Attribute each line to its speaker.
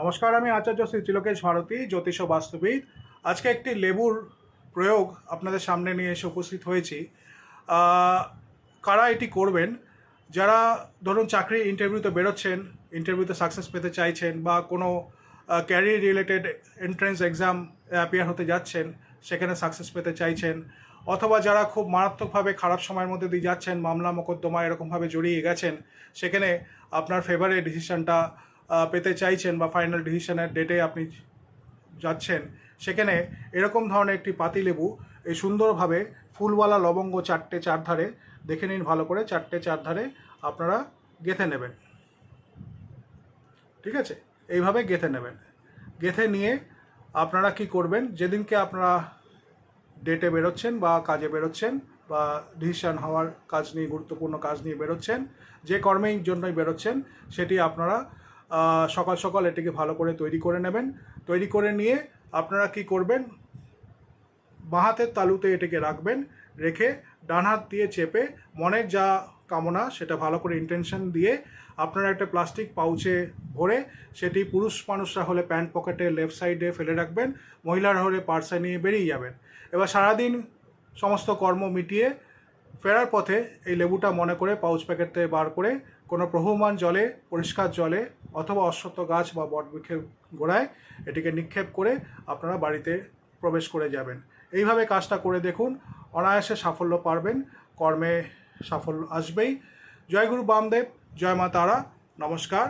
Speaker 1: নমস্কার, আমি আচার্য শ্রী তিলকেশ ভারতী জ্যোতিষ বাস্তুবিদ। আজকে একটি লেবুর প্রয়োগ আপনাদের সামনে নিয়ে এসে উপস্থিত হয়েছি। কারা এটি করবেন? যারা ধরুন চাকরি ইন্টারভিউতে বেরোচ্ছেন, ইন্টারভিউতে সাকসেস পেতে চাইছেন বা কোনো career related entrance exam appear হতে যাচ্ছেন, সেখানে সাকসেস পেতে চাইছেন, অথবা যারা খুব মারাত্মকভাবে খারাপ সময়ের মধ্যে দিয়ে যাচ্ছেন মামলা মোকদ্দমা এরকমভাবে জড়িয়ে গেছেন, সেখানে আপনার ফেভারে ডিসিশনটা পেতে চাইছেন বা ফাইনাল ডিসিশনের ডেটে আপনি যাচ্ছেন, সেখানে এরকম ধরনের একটি পাতিলেবু এই সুন্দরভাবে ফুলওয়ালা লবঙ্গ চারটে চারধারে, দেখে নিন ভালো করে, চারটে চারধারে আপনারা গেঁথে নেবেন। ঠিক আছে? এইভাবে গেঁথে নেবেন। গেঁথে নিয়ে আপনারা কি করবেন? যেদিনকে আপনারা ডেটে বেরোচ্ছেন বা কাজে বেরোচ্ছেন বা ডিসিশন হওয়ার কাজ নিয়ে, গুরুত্বপূর্ণ কাজ নিয়ে বেরোচ্ছেন, যে কর্মের জন্যই বেরোচ্ছেন, সেটি আপনারা সকাল সকাল এটিকে ভালো করে তৈরি করে নেবেন। তৈরি করে নিয়ে আপনারা কি করবেন? বাঁ হাতের তালুতে এটিকে রাখবেন, রেখে ডান হাত দিয়ে চেপে মনের যা কামনা সেটা ভালো করে ইন্টেনশন দিয়ে আপনারা একটা প্লাস্টিক পাউচে ভরে সেটি পুরুষ মানুষরা হলে প্যান্ট পকেটে লেফট সাইডে ফেলে রাখবেন, মহিলারা হলে পার্সে নিয়ে বেরিয়ে যাবেন। এবার সারাদিন সমস্ত কর্ম মিটিয়ে ফেরার পথে এই লেবুটা মনে করে পাউচ প্যাকেটে বার করে কোনো প্রবহমান জলে, পরিষ্কার জলে অথবা অশ্বত্থ গাছ বা বটবৃক্ষের গোড়ায় এটিকে নিক্ষেপ করে আপনারা বাড়িতে প্রবেশ করে যাবেন। এইভাবে কাজটা করে দেখুন, অনায়াসে সাফল্য পারবেন, কর্মে সাফল্য আসবেই। জয় গুরু বামদেব, জয় মা তারা, নমস্কার।